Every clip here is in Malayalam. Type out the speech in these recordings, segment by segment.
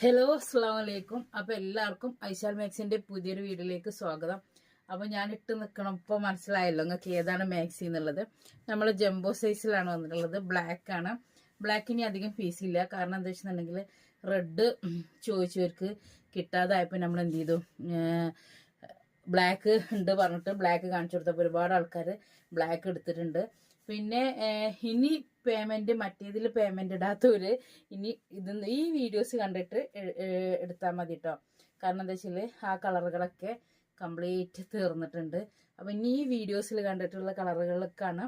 ഹലോ അസ്സാം വലൈക്കും അപ്പൊ എല്ലാവർക്കും ഐശാൽ മാക്സിന്റെ പുതിയൊരു വീഡിയോയിലേക്ക് സ്വാഗതം. അപ്പൊ ഞാൻ ഇട്ട് നിൽക്കണം ഇപ്പൊ മനസ്സിലായല്ലോ നിങ്ങൾക്ക് ഏതാണ് മാക്സി എന്നുള്ളത്. നമ്മൾ ജംബോ സൈസിലാണ് വന്നിട്ടുള്ളത് ബ്ലാക്ക് ആണ്. ബ്ലാക്കിന് അധികം ഫീസ് ഇല്ല. കാരണം എന്താ വെച്ചിട്ടുണ്ടെങ്കിൽ റെഡ് ചോദിച്ചവർക്ക് കിട്ടാതായപ്പോൾ നമ്മൾ എന്ത് ചെയ്തു? ബ്ലാക്ക് ഉണ്ട് പറഞ്ഞിട്ട് ബ്ലാക്ക് കാണിച്ചു കൊടുത്തപ്പോൾ ഒരുപാട് ആൾക്കാർ ബ്ലാക്ക് എടുത്തിട്ടുണ്ട്. പിന്നെ ഇനി പേയ്മെന്റ് മറ്റേതിൽ പേയ്മെന്റ് ഇടാത്തവര് ഇനി ഇത് ഈ വീഡിയോസ് കണ്ടിട്ട് എടുത്താൽ മതി കേട്ടോ കാരണം എന്താ വെച്ചാൽ ആ കളറുകളൊക്കെ കംപ്ലീറ്റ് തീർന്നിട്ടുണ്ട്. അപ്പം ഇനി ഈ വീഡിയോസിൽ കണ്ടിട്ടുള്ള കളറുകൾക്കാണ്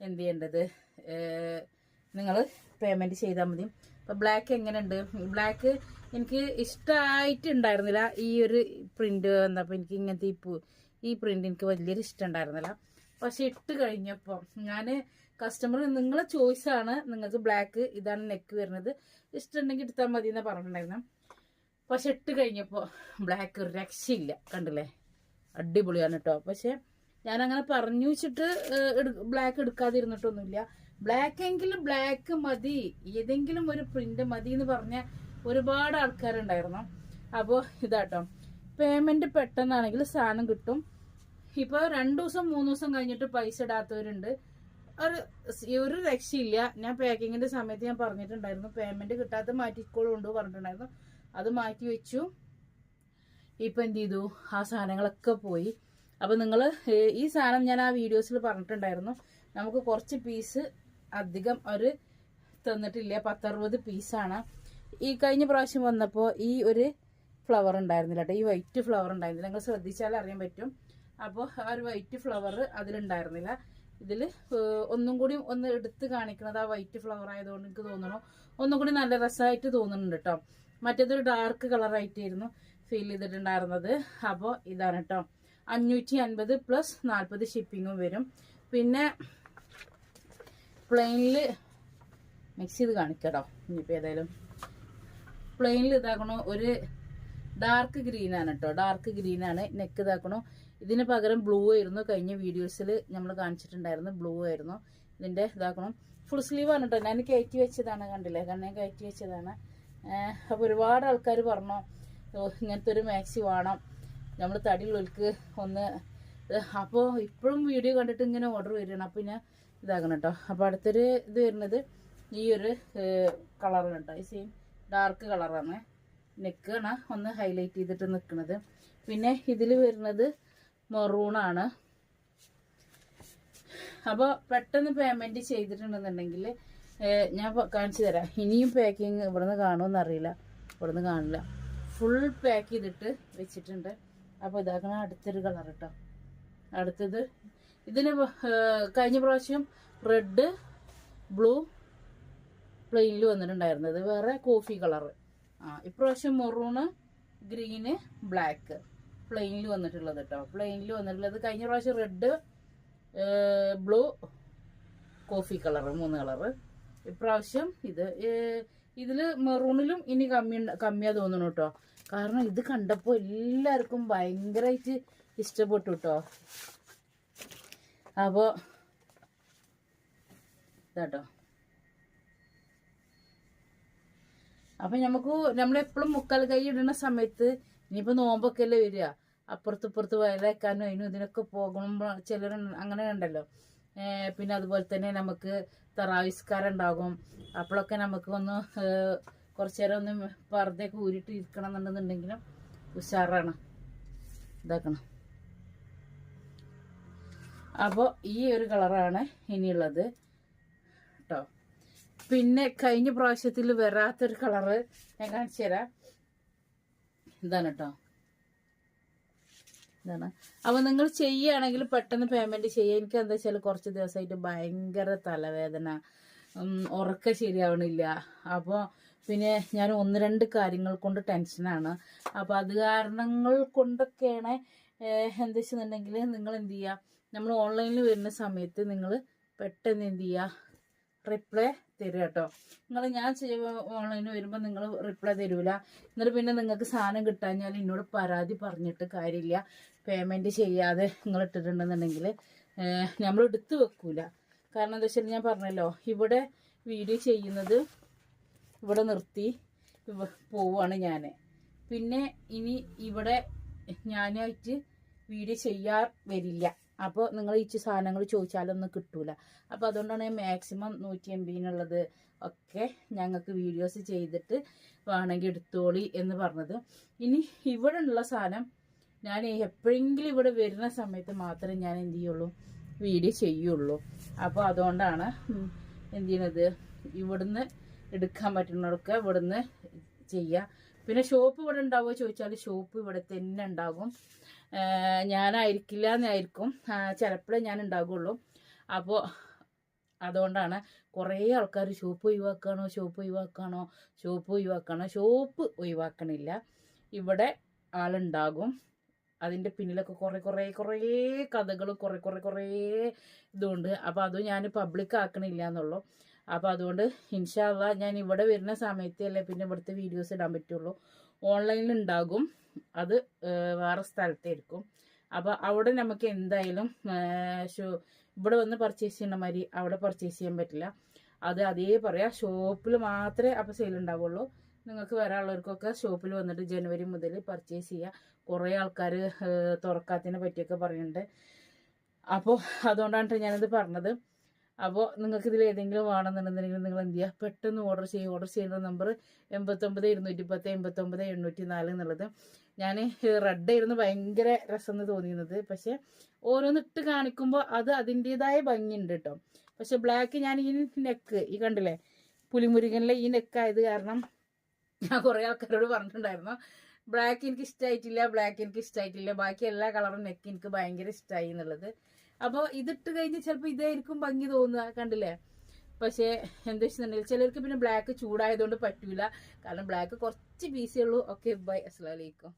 എന്ത് ചെയ്യേണ്ടത്? നിങ്ങൾ പേയ്മെന്റ് ചെയ്താൽ മതി. അപ്പം ബ്ലാക്ക് എങ്ങനെയുണ്ട്? ബ്ലാക്ക് എനിക്ക് ഇഷ്ടമായിട്ടുണ്ടായിരുന്നില്ല ഈ ഒരു പ്രിന്റ് വന്നപ്പോൾ എനിക്ക് ഇങ്ങനത്തെ ഈ പു- ഈ എനിക്ക് വലിയൊരു ഇഷ്ടം ഉണ്ടായിരുന്നില്ല. പക്ഷെ ഇട്ട് കഴിഞ്ഞപ്പോൾ ഞാൻ കസ്റ്റമർ നിങ്ങളെ ആണ് നിങ്ങൾക്ക് ബ്ലാക്ക് ഇതാണ് നെക്ക് വരുന്നത്. ഇഷ്ടമുണ്ടെങ്കിൽ എടുത്താൽ മതി എന്നാ പറഞ്ഞിട്ടുണ്ടായിരുന്നു. പക്ഷെ ഇട്ട് കഴിഞ്ഞപ്പോൾ ബ്ലാക്ക് ഒരു രക്ഷയില്ല. കണ്ടില്ലേ? അടിപൊളിയാണ് കേട്ടോ പക്ഷെ ഞാനങ്ങനെ പറഞ്ഞു വെച്ചിട്ട് ബ്ലാക്ക് എടുക്കാതിരുന്നിട്ടൊന്നുമില്ല. ബ്ലാക്ക് എങ്കിലും ബ്ലാക്ക് മതി. ഏതെങ്കിലും ഒരു പ്രിന്റ് മതി എന്ന് പറഞ്ഞ ഒരുപാട് ആൾക്കാരുണ്ടായിരുന്നു. അപ്പോൾ ഇതാട്ടോ. പേയ്മെന്റ് പെട്ടെന്നാണെങ്കിൽ സാധനം കിട്ടും. ഇപ്പൊ രണ്ടു ദിവസം മൂന്ന് ദിവസം കഴിഞ്ഞിട്ട് പൈസ ഇടാത്തവരുണ്ട്. ഒരു ഒരു രക്ഷയില്ല. ഞാൻ പാക്കിങ്ങിന്റെ സമയത്ത് ഞാൻ പറഞ്ഞിട്ടുണ്ടായിരുന്നു. പേയ്മെന്റ് കിട്ടാത്ത മാറ്റിക്കോളും ഉണ്ട് പറഞ്ഞിട്ടുണ്ടായിരുന്നു. അത് മാറ്റി വെച്ചു. ഇപ്പൊ എന്ത് ചെയ്തു? ആ സാധനങ്ങളൊക്കെ പോയി. അപ്പൊ നിങ്ങൾ ഈ സാധനം ഞാൻ ആ വീഡിയോസിൽ പറഞ്ഞിട്ടുണ്ടായിരുന്നു. നമുക്ക് കുറച്ച് പീസ് അധികം ഒരു തന്നിട്ടില്ല. പത്തറുപത് പീസാണ് ഈ കഴിഞ്ഞ പ്രാവശ്യം വന്നപ്പോൾ ഈ ഒരു ഫ്ലവർ ഉണ്ടായിരുന്നില്ല കേട്ടോ. ഈ വൈറ്റ് ഫ്ലവർ ഉണ്ടായിരുന്നില്ല. നിങ്ങൾ ശ്രദ്ധിച്ചാൽ അറിയാൻ പറ്റും. അപ്പോൾ ആ ഒരു വൈറ്റ് ഫ്ലവർ അതിലുണ്ടായിരുന്നില്ല. ഇതിൽ ഒന്നും കൂടി ഒന്ന് എടുത്ത് കാണിക്കുന്നത് ആ വൈറ്റ് ഫ്ലവർ ആയതുകൊണ്ട് എനിക്ക് തോന്നണം. ഒന്നും കൂടി നല്ല രസമായിട്ട് തോന്നുന്നുണ്ട് കേട്ടോ മറ്റേതൊരു ഡാർക്ക് കളറായിട്ടായിരുന്നു ഫീൽ ചെയ്തിട്ടുണ്ടായിരുന്നത്. അപ്പോൾ ഇതാണ് കേട്ടോ അഞ്ഞൂറ്റി അൻപത് പ്ലസ് നാൽപ്പത് ഷിപ്പിങ്ങും വരും. പിന്നെ പ്ലെയിനിൽ മിക്സ് ചെയ്ത് കാണിക്കട്ടോ ഇനിയിപ്പോൾ ഏതായാലും പ്ലെയിനിൽ ഇതാക്കണോ. ഒരു ഡാർക്ക് ഗ്രീനാണ് കേട്ടോ ഡാർക്ക് ഗ്രീനാണ് നെക്ക് ഇതാക്കണോ. ഇതിന് പകരം ബ്ലൂ ആയിരുന്നു. കഴിഞ്ഞ വീഡിയോസിൽ നമ്മൾ കാണിച്ചിട്ടുണ്ടായിരുന്നു ബ്ലൂ ആയിരുന്നു. ഇതിന്റെ ഇതാക്കണം. ഫുൾ സ്ലീവ് ആണ് കേട്ടോ ഞാൻ കയറ്റി വെച്ചതാണ് കണ്ടില്ലേ? കണ്ണെ കയറ്റി വെച്ചതാണ്. അപ്പോൾ ഒരുപാട് ആൾക്കാർ പറഞ്ഞു "ഓ, ഇങ്ങനത്തെ ഒരു മാക്സി വേണം. നമ്മൾ തടിയുള്ളവർക്ക് ഒന്ന് അപ്പോൾ ഇപ്പോഴും വീഡിയോ കണ്ടിട്ട് ഇങ്ങനെ ഓർഡർ വരികയാണ്. അപ്പോൾ ഞാൻ ഇതാക്കണം കേട്ടോ അപ്പോൾ അടുത്തൊരു ഇത് വരുന്നത് ഈ ഒരു കളറാണ് കേട്ടോ ഈ സെയിം ഡാർക്ക് കളറാണ് നെക്കാണ് ഒന്ന് ഹൈലൈറ്റ് ചെയ്തിട്ട് നിൽക്കുന്നത് പിന്നെ ഇതിൽ വരുന്നത് മെറൂണാണ്. അപ്പോൾ പെട്ടെന്ന് പേയ്മെന്റ് ചെയ്തിട്ടുണ്ടെന്നുണ്ടെങ്കിൽ ഞാൻ കാണിച്ചു തരാം. ഇനിയും പാക്കിങ് ഇവിടുന്ന് കാണുമെന്ന് അറിയില്ല. ഇവിടുന്ന് കാണില്ല. ഫുൾ പാക്ക് ചെയ്തിട്ട് വെച്ചിട്ടുണ്ട്. അപ്പോൾ ഇതാക്കണ അടുത്തൊരു കളർ കേട്ടോ അടുത്തത് ഇതിന് കഴിഞ്ഞ പ്രാവശ്യം റെഡ് ബ്ലൂ പ്ലെയിനിൽ വന്നിട്ടുണ്ടായിരുന്നത്. വേറെ കോഫി കളറ് ആ ഇപ്രാവശ്യം മെറൂണ് ഗ്രീന് ബ്ലാക്ക് പ്ലെയിനിൽ വന്നിട്ടുള്ളത് കേട്ടോ പ്ലെയിനിൽ വന്നിട്ടുള്ളത് കഴിഞ്ഞ പ്രാവശ്യം റെഡ് ബ്ലൂ കോഫി കളറ് മൂന്ന് കളറ് ഇപ്രാവശ്യം ഇത് ഇതിൽ മെറൂണിലും ഇനി കമ്മി കമ്മിയാ തോന്നുന്നു കേട്ടോ കാരണം ഇത് കണ്ടപ്പോൾ എല്ലാവർക്കും ഭയങ്കരമായിട്ട് ഇഷ്ടപ്പെട്ടു കേട്ടോ അപ്പോൾ ഇതാട്ടോ അപ്പൊ നമുക്ക് നമ്മളെപ്പോഴും മുക്കാൽ കൈ ഇടുന്ന സമയത്ത് ഇനിയിപ്പോ നോമ്പൊക്കെ അല്ലേ വരിക. അപ്പുറത്ത് ഇപ്പുറത്ത് വയലേക്കാനും അതിനും ഇതിനൊക്കെ പോകുമ്പോൾ ചിലർ അങ്ങനെ ഉണ്ടല്ലോ പിന്നെ അതുപോലെ തന്നെ നമുക്ക് തറാവിസ്കാരം ഉണ്ടാകും അപ്പോഴൊക്കെ നമുക്ക് ഒന്ന് കുറച്ചു നേരം ഒന്ന് പർദ്ദയൊക്കെ ഊരിട്ട് ഇരിക്കണം എന്നുണ്ടെന്നുണ്ടെങ്കിലും ഉഷാറാണ്. ഇതാക്കണം. അപ്പോൾ ഈ ഒരു കളറാണ് ഇനിയുള്ളത് കേട്ടോ പിന്നെ കഴിഞ്ഞ പ്രാവശ്യത്തിൽ വരാത്തൊരു കളറ് ഞാൻ കാണിച്ചു തരാം. ഇതാണ് കേട്ടോ ഇതാണ്. അപ്പൊ നിങ്ങൾ ചെയ്യുകയാണെങ്കിൽ പെട്ടെന്ന് പേയ്മെന്റ് ചെയ്യുക. എനിക്ക് എന്താ വെച്ചാൽ കുറച്ച് ദിവസമായിട്ട് ഭയങ്കര തലവേദന. ഉറക്ക ശരിയാവണില്ല. അപ്പോൾ പിന്നെ ഞാൻ ഒന്ന് രണ്ട് കാര്യങ്ങൾ കൊണ്ട് ടെൻഷനാണ് അപ്പോൾ അത് കാരണങ്ങൾ കൊണ്ടൊക്കെയാണ് എന്താ നിങ്ങൾ എന്ത് ചെയ്യുക? നമ്മൾ ഓൺലൈനിൽ വരുന്ന സമയത്ത് നിങ്ങൾ പെട്ടെന്ന് എന്ത് ചെയ്യുക? റിപ്ലൈ തരിക കേട്ടോ നിങ്ങൾ ഞാൻ ഓൺലൈനിൽ വരുമ്പോൾ നിങ്ങൾ റിപ്ലൈ തരൂല. എന്നിട്ട് പിന്നെ നിങ്ങൾക്ക് സാധനം കിട്ടാഞ്ഞാൽ എന്നോട് പരാതി പറഞ്ഞിട്ട് കാര്യമില്ല. പേയ്മെന്റ് ചെയ്യാതെ നിങ്ങൾ ഇട്ടിട്ടുണ്ടെന്നുണ്ടെങ്കിൽ നമ്മൾ എടുത്തു വെക്കൂല. കാരണം എന്താ വെച്ചാൽ ഞാൻ പറഞ്ഞല്ലോ ഇവിടെ വീഡിയോ ചെയ്യുന്നത് ഇവിടെ നിർത്തി പോവാണ് ഞാൻ പിന്നെ ഇനി ഇവിടെ ഞാനായിട്ട് വീഡിയോ ചെയ്യാൻ വരില്ല. അപ്പോൾ നിങ്ങൾ ഈ സാധനങ്ങൾ ചോദിച്ചാലൊന്നും കിട്ടൂല. അപ്പോൾ അതുകൊണ്ടാണ് മാക്സിമം നൂറ്റി എൺപതിനുള്ളത് ഒക്കെ ഞങ്ങൾക്ക് വീഡിയോസ് ചെയ്തിട്ട് വേണമെങ്കിൽ എടുത്തോളി എന്ന് പറഞ്ഞത്. ഇനി ഇവിടെ ഉള്ള സാധനം ഞാൻ എപ്പോഴെങ്കിലും ഇവിടെ വരുന്ന സമയത്ത് മാത്രമേ ഞാൻ എന്ത് ചെയ്യുള്ളൂ? വീഡിയോ ചെയ്യുള്ളൂ. അപ്പോൾ അതുകൊണ്ടാണ് എന്ത് ചെയ്യണത്? ഇവിടുന്ന് എടുക്കാൻ പറ്റുന്നവർക്ക് ഇവിടുന്ന് ചെയ്യുക പിന്നെ ഷോപ്പ് ഇവിടെ ഉണ്ടാവുമോ ചോദിച്ചാൽ ഷോപ്പ് ഇവിടെ തന്നെ ഉണ്ടാകും. ഞാനായിരിക്കില്ല എന്നായിരിക്കും ചിലപ്പോഴേ ഞാൻ ഉണ്ടാകുള്ളൂ. അപ്പോൾ അതുകൊണ്ടാണ് കുറേ ആൾക്കാർ ഷോപ്പ് ഒഴിവാക്കുകയാണോ ഷോപ്പ് ഒഴിവാക്കുകയാണോ ഷോപ്പ് ഒഴിവാക്കണോ ഷോപ്പ് ഒഴിവാക്കണില്ല. ഇവിടെ ആളുണ്ടാകും. അതിന്റെ പിന്നിലൊക്കെ കുറേ കുറേ കുറേ കഥകൾ കുറേ കുറേ കുറേ ഇതുണ്ട്. അപ്പോൾ അതും ഞാൻ പബ്ലിക് ആക്കണില്ല എന്നുള്ളൂ. അപ്പോൾ അതുകൊണ്ട് ഇൻഷാല്ല ഞാൻ ഇവിടെ വരുന്ന സമയത്തല്ലേ പിന്നെ ഇവിടുത്തെ വീഡിയോസ് ഇടാൻ പറ്റുള്ളൂ. ഓൺലൈനിൽ ഉണ്ടാകും അത് വേറെ സ്ഥലത്തായിരിക്കും അപ്പോൾ അവിടെ നമുക്ക് എന്തായാലും ഷോ- ഇവിടെ വന്ന് പർച്ചേസ് ചെയ്യുന്ന മാതിരി അവിടെ പർച്ചേസ് ചെയ്യാൻ പറ്റില്ല. അത് അതേ പറയാം ഷോപ്പിൽ മാത്രമേ അപ്പോൾ സെയിൽ ഉണ്ടാവുള്ളൂ നിങ്ങൾക്ക് വരാനുള്ളവർക്കൊക്കെ ഷോപ്പിൽ വന്നിട്ട് ജനുവരി മുതൽ പർച്ചേസ് ചെയ്യുക കുറേ ആൾക്കാർ തുറക്കാത്തതിനെ പറ്റിയൊക്കെ പറയുന്നുണ്ട്. അപ്പോൾ അതുകൊണ്ടാണ് ഞാനിത് പറഞ്ഞത്. അപ്പോൾ നിങ്ങൾക്ക് ഇതിൽ ഏതെങ്കിലും വേണമെന്നുണ്ടെന്നുണ്ടെങ്കിൽ നിങ്ങൾ എന്ത് ചെയ്യുക പെട്ടെന്ന് ഓർഡർ ചെയ്യുക ഓർഡർ ചെയ്യുന്ന നമ്പർ എൺപത്തൊമ്പത് ഇരുന്നൂറ്റി പത്ത് എൺപത്തൊമ്പത് എണ്ണൂറ്റി നാല് എന്നുള്ളത് ഞാൻ റെഡ് ആയിരുന്നു ഭയങ്കര രസം എന്ന് തോന്നിയിരുന്നത്. പക്ഷെ ഓരോന്നിട്ട് കാണിക്കുമ്പോൾ അത് അതിന്റെതായ ഭംഗിയുണ്ട് കേട്ടോ പക്ഷെ ബ്ലാക്ക് ഞാൻ ഈ നെക്ക് ഈ കണ്ടില്ലേ? പുലിമുരുകനിലെ ഈ നെക്കായത് കാരണം ഞാൻ കുറേ ആൾക്കാരോട് പറഞ്ഞിട്ടുണ്ടായിരുന്നു ബ്ലാക്ക് എനിക്ക് ഇഷ്ടമായിട്ടില്ല ബ്ലാക്ക് എനിക്ക് ഇഷ്ടമായിട്ടില്ല ബാക്കി എല്ലാ കളറും നെക്ക് എനിക്ക് ഭയങ്കര ഇഷ്ടമായി എന്നുള്ളത്. അപ്പോൾ ഇതിട്ട് കഴിഞ്ഞ് ചിലപ്പോൾ ഇതായിരിക്കും ഭംഗി തോന്നുക കണ്ടില്ലേ? പക്ഷേ എന്താ വെച്ചിട്ടുണ്ടെങ്കിൽ ചിലർക്ക് പിന്നെ ബ്ലാക്ക് ചൂടായതുകൊണ്ട് പറ്റൂല. കാരണം ബ്ലാക്ക് കുറച്ച് പീസേ ഉള്ളൂ. ഓക്കെ ബൈ അസ്സലാമലൈക്കും